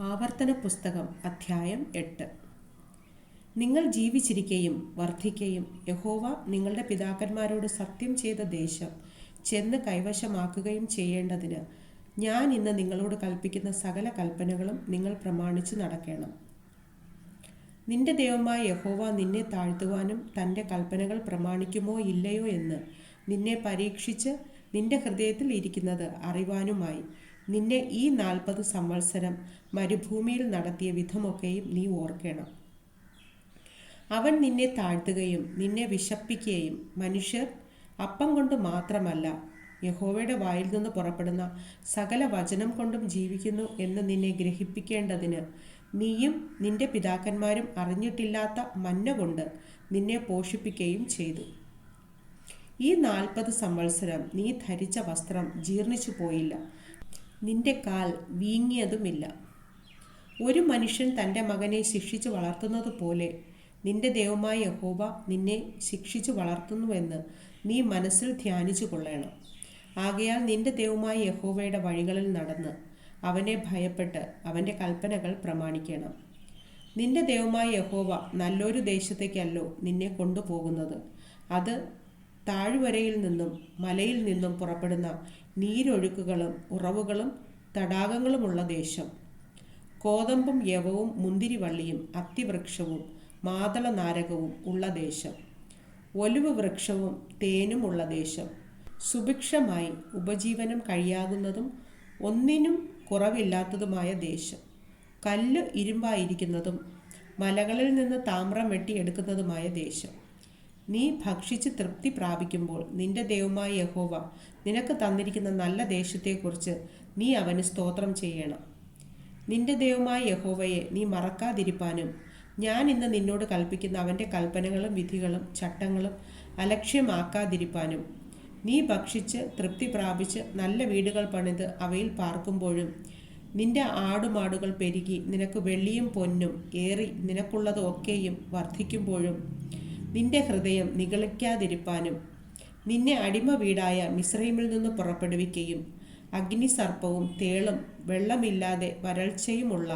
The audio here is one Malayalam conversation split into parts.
ആവർത്തന പുസ്തകം അധ്യായം എട്ട്. നിങ്ങൾ ജീവിച്ചിരിക്കുകയും വർദ്ധിക്കുകയും യഹോവ നിങ്ങളുടെ പിതാക്കന്മാരോട് സത്യം ചെയ്ത ദേശം ചെന്ന് കൈവശമാക്കുകയും ചെയ്യേണ്ടതിന് ഞാൻ ഇന്ന് നിങ്ങളോട് കൽപ്പിക്കുന്ന സകല കൽപ്പനകളും നിങ്ങൾ പ്രമാണിച്ചു നടക്കണം. നിന്റെ ദൈവമായ യഹോവ നിന്നെ താഴ്ത്തുവാനും തന്റെ കൽപ്പനകൾ പ്രമാണിക്കുമോ ഇല്ലയോ എന്ന് നിന്നെ പരീക്ഷിച്ച് നിന്റെ ഹൃദയത്തിൽ ഇരിക്കുന്നത് അറിവാനുമായി നിന്നെ ഈ നാൽപ്പത് സംവത്സരം മരുഭൂമിയിൽ നടത്തിയ വിധമൊക്കെയും നീ ഓർക്കണം. അവൻ നിന്നെ താഴ്ത്തുകയും നിന്നെ വിശപ്പിക്കുകയും മനുഷ്യർ അപ്പം കൊണ്ട് മാത്രമല്ല യഹോവയുടെ വായിൽ നിന്ന് പുറപ്പെടുന്ന സകല വചനം കൊണ്ടും ജീവിക്കുന്നു എന്ന് നിന്നെ ഗ്രഹിപ്പിക്കേണ്ടതിന് നീയും നിന്റെ പിതാക്കന്മാരും അറിഞ്ഞിട്ടില്ലാത്ത മഞ്ഞ കൊണ്ട് നിന്നെ പോഷിപ്പിക്കുകയും ചെയ്തു. ഈ നാൽപ്പത് സംവത്സരം നീ ധരിച്ച വസ്ത്രം ജീർണിച്ചു പോയില്ല. നിന്റെ കാൽ വീങ്ങിയതുമില്ല. ഒരു മനുഷ്യൻ തന്റെ മകനെ ശിക്ഷിച്ചു വളർത്തുന്നത് പോലെ നിന്റെ ദൈവമായ യഹോവ നിന്നെ ശിക്ഷിച്ചു വളർത്തുന്നുവെന്ന് നീ മനസ്സിൽ ധ്യാനിച്ചു കൊള്ളണം. ആകയാൽ നിന്റെ ദൈവമായ യഹോവയുടെ വഴികളിൽ നടന്ന് അവനെ ഭയപ്പെട്ട് അവന്റെ കൽപ്പനകൾ പ്രമാണിക്കണം. നിന്റെ ദൈവമായ യഹോവ നല്ലൊരു ദേശത്തേക്കല്ലോ നിന്നെ കൊണ്ടുപോകുന്നത്. അത് താഴ്വരയിൽ നിന്നും മലയിൽ നിന്നും പുറപ്പെടുന്ന നീരൊഴുക്കുകളും ഉറവുകളും തടാകങ്ങളുമുള്ള ദേശം. കോതമ്പും യവവും മുന്തിരിവള്ളിയും അത്തിവൃക്ഷവും മാതള നാരകവും ഉള്ള ദേശം. ഒലിവ് വൃക്ഷവും തേനും ഉള്ള ദേശം. സുഭിക്ഷമായി ഉപജീവനം കഴിയാകുന്നതും ഒന്നിനും കുറവില്ലാത്തതുമായ ദേശം. കല്ല് ഇരുമ്പായിരിക്കുന്നതും മലകളിൽ നിന്ന് താമ്രം വെട്ടിയെടുക്കുന്നതുമായ ദേശം. നീ ഭക്ഷിച്ച് തൃപ്തി പ്രാപിക്കുമ്പോൾ നിന്റെ ദൈവമായ യഹോവ നിനക്ക് തന്നിരിക്കുന്ന നല്ല ദേശത്തെക്കുറിച്ച് നീ അവന് സ്തോത്രം ചെയ്യണം. നിന്റെ ദൈവമായ യഹോവയെ നീ മറക്കാതിരിപ്പാനും ഞാൻ ഇന്ന് നിന്നോട് കൽപ്പിക്കുന്ന അവന്റെ കൽപ്പനകളും വിധികളും ചട്ടങ്ങളും അലക്ഷ്യമാക്കാതിരിപ്പാനും നീ ഭക്ഷിച്ച് തൃപ്തി പ്രാപിച്ച് നല്ല വീടുകൾ പണിത് അവയിൽ പാർക്കുമ്പോഴും നിന്റെ ആടുമാടുകൾ പെരുകി നിനക്ക് വെള്ളിയും പൊന്നും ഏറി നിനക്കുള്ളതൊക്കെയും വർദ്ധിക്കുമ്പോഴും നിന്റെ ഹൃദയം നിഗളിക്കാതിരിപ്പാനും നിന്നെ അടിമ വീടായ മിശ്രൈമിൽ നിന്ന് പുറപ്പെടുവിക്കുകയും അഗ്നിസർപ്പവും തേളും വെള്ളമില്ലാതെ വരൾച്ചയുമുള്ള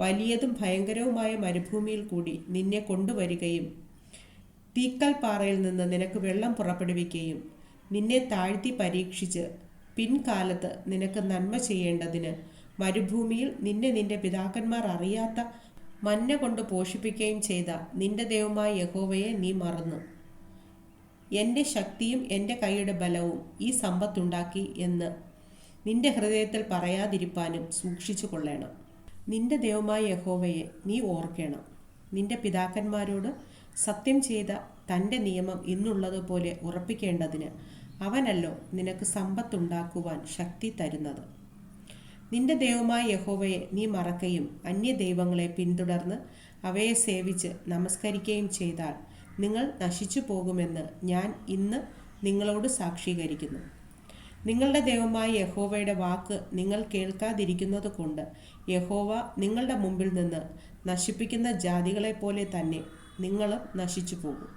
വലിയതും ഭയങ്കരവുമായ മരുഭൂമിയിൽ കൂടി നിന്നെ കൊണ്ടുവരികയും തീക്കൽ പാറയിൽ നിന്ന് നിനക്ക് വെള്ളം പുറപ്പെടുവിക്കുകയും നിന്നെ താഴ്ത്തി പരീക്ഷിച്ച് പിൻകാലത്ത് നിനക്ക് നന്മ ചെയ്യേണ്ടതിന് മരുഭൂമിയിൽ നിന്നെ നിന്റെ പിതാക്കന്മാർ അറിയാത്ത മഞ്ഞ കൊണ്ട് പോഷിപ്പിക്കുകയും ചെയ്ത നിന്റെ ദൈവമായ യഹോവയെ നീ മറന്നു. എന്റെ ശക്തിയും എന്റെ കൈയുടെ ബലവും ഈ സമ്പത്തുണ്ടാക്കി എന്ന് നിന്റെ ഹൃദയത്തിൽ പറയാതിരിപ്പാനും സൂക്ഷിച്ചു കൊള്ളണം. നിന്റെ ദൈവമായ യഹോവയെ നീ ഓർക്കണം. നിന്റെ പിതാക്കന്മാരോട് സത്യം ചെയ്ത തന്റെ നിയമം ഇന്നുള്ളതുപോലെ ഉറപ്പിക്കേണ്ടതിന് അവനല്ലോ നിനക്ക് സമ്പത്തുണ്ടാക്കുവാൻ ശക്തി തരുന്നത്. നിന്റെ ദൈവമായ യഹോവയെ നീ മറക്കുകയും അന്യ ദൈവങ്ങളെ പിന്തുടർന്ന് അവയെ സേവിച്ച് നമസ്കരിക്കുകയും ചെയ്താൽ നിങ്ങൾ നശിച്ചു പോകുമെന്ന് ഞാൻ ഇന്ന് നിങ്ങളോട് സാക്ഷീകരിക്കുന്നു. നിങ്ങളുടെ ദൈവമായ യഹോവയുടെ വാക്ക് നിങ്ങൾ കേൾക്കാതിരിക്കുന്നത് കൊണ്ട് യഹോവ നിങ്ങളുടെ മുമ്പിൽ നിന്ന് നശിപ്പിക്കുന്ന ജാതികളെ പോലെ തന്നെ നിങ്ങളും നശിച്ചു പോകും